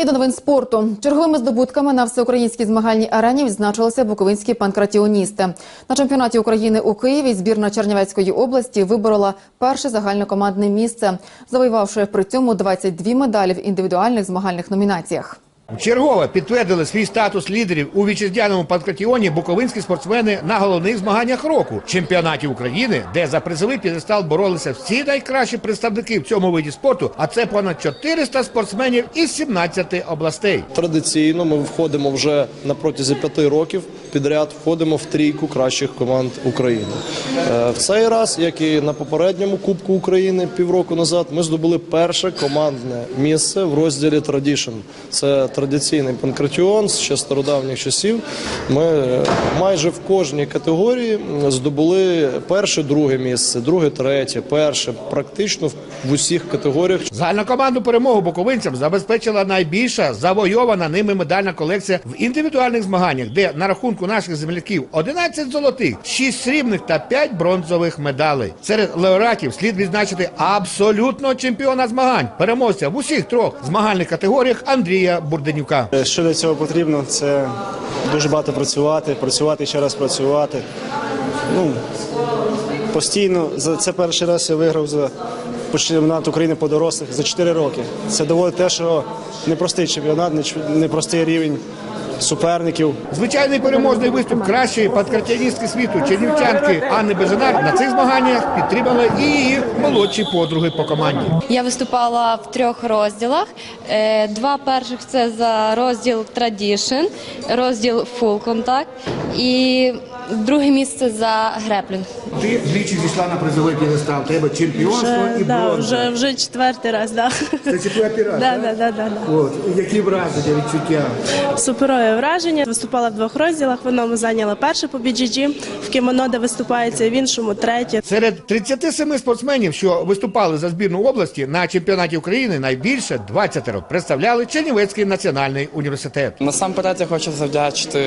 І до новин спорту. Черговими здобутками на всеукраїнській змагальній арені відзначилися буковинські панкратіоністи. На чемпіонаті України у Києві збірна Чернівецької області виборола перше загальнокомандне місце, завоювавши при цьому 22 медалі в індивідуальних змагальних номінаціях. Вчергове підтвердили свій статус лідерів у вітчизняному панкратіоні буковинські спортсмени на головних змаганнях року чемпіонаті України, де за призовий п'єдестал боролися всі найкращі представники в цьому виді спорту. А це понад 400 спортсменів із 17 областей. Традиційно ми входимо вже на протязі п'яти років підряд, входимо в трійку кращих команд України. Е, В цей раз, як і на попередньому Кубку України півроку назад, ми здобули перше командне місце в розділі Tradition. Це традиційний панкратіон з ще стародавніх часів. Ми е, майже в кожній категорії здобули перше, друге місце, друге, третє, перше, практично в- усіх категоріях. Загальнокомандну перемогу буковинцям забезпечила найбільша завойована ними медальна колекція в індивідуальних змаганнях, де на рахунку наших земляків 11 золотих, 6 срібних та 5 бронзових медалей. Серед лауреатів слід відзначити абсолютного чемпіона змагань, переможця в усіх трьох змагальних категоріях Андрія Бурденюка. Що для цього потрібно, це дуже багато працювати, працювати ще раз працювати. Ну, постійно, за це перший раз я виграв за чемпіонат України по дорослих за 4 роки. Це доводить те, що непростий чемпіонат, непростий рівень суперників. Звичайний переможний виступ кращої падкартяністки світу чернівчанки Анни Безинар на цих змаганнях підтримали і її молодші подруги по команді. Я виступала в трьох розділах. Е, Два перших це за розділ Традішн, розділ Full Contact і друге місце за греплінг. Ти двічі зійшла на призовий п'єдестал. Тебе чемпіонство Вже, да, вже, вже четвертий раз, да. Це четвертий раз. Да, да, да, да, да. От які враження, відчуття. Суперове враження. Виступала в двох розділах. В одному зайняла перше по BGG, в кімоно, де виступається, в іншому третє. Серед 37 спортсменів, що виступали за збірну області на чемпіонаті України, найбільше 20 представляли Чернівецький національний університет. Насамперед я хочу завдячити